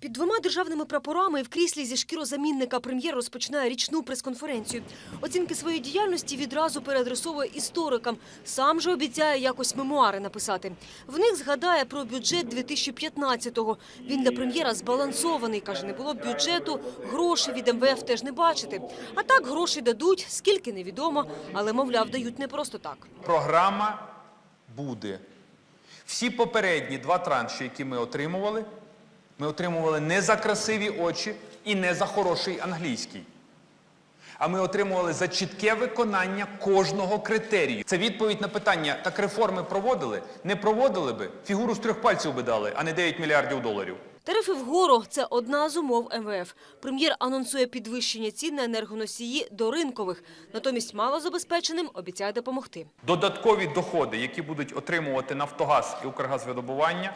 Під двома державними прапорами в кріслі зі шкірозамінника прем'єр розпочинає річну прес-конференцію. Оцінки своєї діяльності відразу переадресовує історикам. Сам же обіцяє якось мемуари написати. В них згадає про бюджет 2015-го. Він для прем'єра збалансований. Каже, не було б бюджету, грошей від МВФ теж не бачити. А так гроші дадуть, скільки невідомо, але, мовляв, дають не просто так. Програма буде. Всі попередні два транші, які ми отримували, ми отримували не за красиві очі і не за хороший англійський. А ми отримували за чітке виконання кожного критерію. Це відповідь на питання: так реформи проводили? Не проводили би, фігуру з трьох пальців би дали, а не 9 мільярдів доларів. Тарифи вгору – це одна з умов МВФ. Прем'єр анонсує підвищення цін на енергоносії до ринкових. Натомість малозабезпеченим обіцяє допомогти. Додаткові доходи, які будуть отримувати Нафтогаз і Укргазвидобування,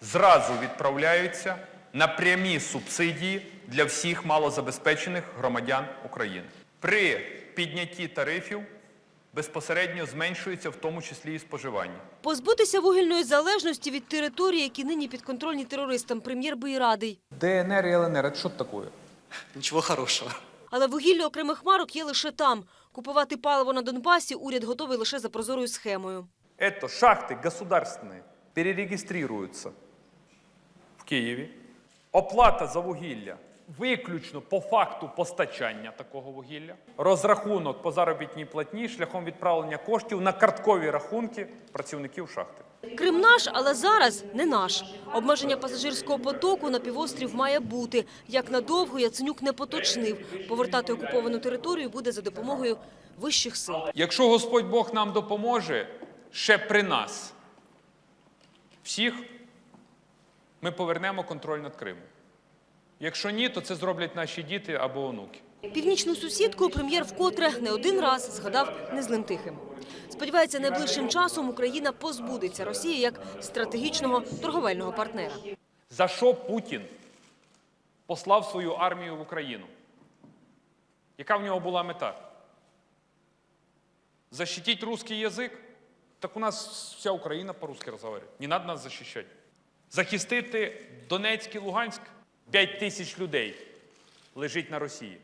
зразу відправляються на прямі субсидії для всіх малозабезпечених громадян України. При піднятті тарифів безпосередньо зменшується в тому числі і споживання. Позбутися вугільної залежності від територій, які нині підконтрольні терористам, прем'єр би і радий. ДНР і ЛНР – це що таке? Ничего хорошего. Але вугілля окремих марок є лише там. Купувати паливо на Донбасі уряд готовий лише за прозорою схемою. Это шахты государственные перерегистрируются в Києві. Оплата за вугілля виключно по факту постачання такого вугілля. Розрахунок по заробітній платні шляхом відправлення коштів на карткові рахунки працівників шахти. Крим наш, але зараз не наш. Обмеження пасажирського потоку на півострів має бути. Як надовго Яценюк не поточнив. Повертати окуповану територію буде за допомогою вищих сил. Якщо Господь Бог нам допоможе ще при нас, всіх ми повернемо контроль над Кримом. Якщо ні, то це зроблять наші діти або онуки. Північну сусідку прем'єр вкотре не один раз згадав незлим тихим. Сподівається, найближчим часом Україна позбудеться Росії як стратегічного торговельного партнера. За що Путін послав свою армію в Україну? Яка в нього була мета? Защитить русский язик? Так у нас вся Україна по-русски розмовляє. Не треба нас захищати. Захистити Донецьк і Луганськ? П'ять тисяч людей лежить на Росії.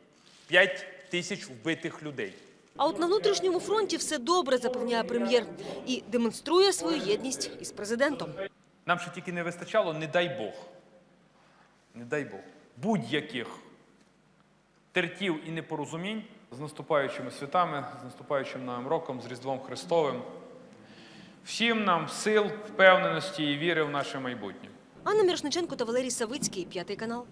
П'ять тисяч вбитих людей. А от на внутрішньому фронті все добре, запевняє прем'єр, і демонструє свою єдність із президентом. Нам ще тільки не вистачало, не дай Бог. Не дай Бог. Будь-яких тертів і непорозумінь з наступаючими святами, з наступаючим Новим роком, з Різдвом Христовим. Всім нам сил, впевненості і віри в наше майбутнє. Анна Мірошниченко та Валерій Савицький, п'ятий канал.